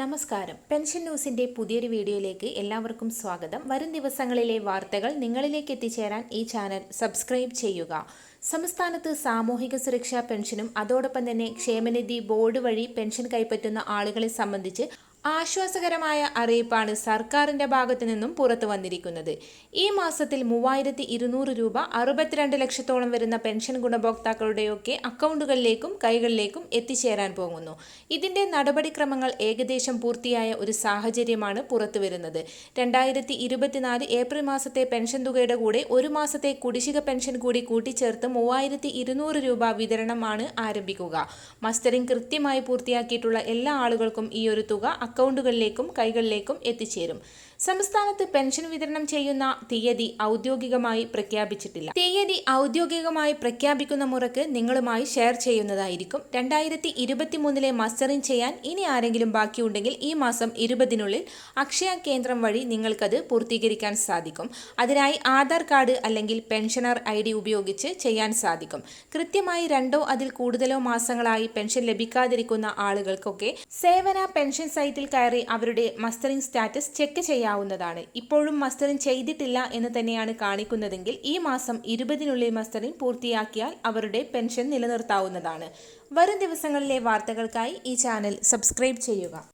നമസ്കാരം. പെൻഷൻ ന്യൂസിന്റെ പുതിയൊരു വീഡിയോയിലേക്ക് എല്ലാവർക്കും സ്വാഗതം. വരും ദിവസങ്ങളിലെ വാർത്തകൾ നിങ്ങളിലേക്ക് എത്തിച്ചേരാൻ ഈ ചാനൽ സബ്സ്ക്രൈബ് ചെയ്യുക. സംസ്ഥാനത്ത് സാമൂഹിക സുരക്ഷാ പെൻഷനും അതോടൊപ്പം തന്നെ ക്ഷേമനിധി ബോർഡ് വഴി പെൻഷൻ കൈപ്പറ്റുന്ന ആളുകളെ സംബന്ധിച്ച് ആശ്വാസകരമായ അറിയിപ്പാണ് സർക്കാരിന്റെ ഭാഗത്തു നിന്നും പുറത്തു വന്നിരിക്കുന്നത്. ഈ മാസത്തിൽ മൂവായിരത്തി ഇരുന്നൂറ് രൂപ അറുപത്തിരണ്ട് ലക്ഷത്തോളം വരുന്ന പെൻഷൻ ഗുണഭോക്താക്കളുടെയൊക്കെ അക്കൗണ്ടുകളിലേക്കും കൈകളിലേക്കും എത്തിച്ചേരാൻ പോകുന്നു. ഇതിന്റെ നടപടിക്രമങ്ങൾ ഏകദേശം പൂർത്തിയായ ഒരു സാഹചര്യമാണ് പുറത്തുവരുന്നത് രണ്ടായിരത്തി ഇരുപത്തിനാല് ഏപ്രിൽ മാസത്തെ പെൻഷൻ തുകയുടെ കൂടെ ഒരു മാസത്തെ കുടിശ്ശിക പെൻഷൻ കൂടി കൂട്ടിച്ചേർത്ത് മൂവായിരത്തി ഇരുന്നൂറ് രൂപ വിതരണമാണ് ആരംഭിക്കുക. മസ്റ്ററിംഗ് കൃത്യമായി പൂർത്തിയാക്കിയിട്ടുള്ള എല്ലാ ആളുകൾക്കും ഈ ഒരു തുക അക്കൗണ്ടുകളിലേക്കും കൈകളിലേക്കും എത്തിച്ചേരും. സംസ്ഥാനത്ത് പെൻഷൻ വിതരണം ചെയ്യുന്ന തീയതി ഔദ്യോഗികമായി പ്രഖ്യാപിച്ചിട്ടില്ല. തീയതി ഔദ്യോഗികമായി പ്രഖ്യാപിക്കുന്ന മുറക്ക് നിങ്ങളുമായി ഷെയർ ചെയ്യുന്നതായിരിക്കും. രണ്ടായിരത്തി ഇരുപത്തിമൂന്നിലെ മസ്റ്ററിംഗ് ചെയ്യാൻ ഇനി ആരെങ്കിലും ബാക്കിയുണ്ടെങ്കിൽ ഈ മാസം ഇരുപതിനുള്ളിൽ അക്ഷയ കേന്ദ്രം വഴി നിങ്ങൾക്കത് പൂർത്തീകരിക്കാൻ സാധിക്കും. അതിനായി ആധാർ കാർഡ് അല്ലെങ്കിൽ പെൻഷനർ ഐ ഡി ഉപയോഗിച്ച് ചെയ്യാൻ സാധിക്കും. കൃത്യമായി രണ്ടോ അതിൽ കൂടുതലോ മാസങ്ങളായി പെൻഷൻ ലഭിക്കാതിരിക്കുന്ന ആളുകൾക്കൊക്കെ സേവന പെൻഷൻ സൈറ്റിൽ കയറി അവരുടെ മസ്റ്ററിംഗ് സ്റ്റാറ്റസ് ചെക്ക് ചെയ്യാവുന്നതാണ്. ഇപ്പോഴും മസ്റ്ററിംഗ് ചെയ്തിട്ടില്ല എന്ന് തന്നെയാണ് കാണിക്കുന്നതെങ്കിൽ ഈ മാസം ഇരുപതിനുള്ളിൽ മസ്റ്ററിംഗ് പൂർത്തിയാക്കിയാൽ അവരുടെ പെൻഷൻ നിലനിർത്താവുന്നതാണ്. വരും ദിവസങ്ങളിലെ വാർത്തകൾക്കായി ഈ ചാനൽ സബ്സ്ക്രൈബ് ചെയ്യുക.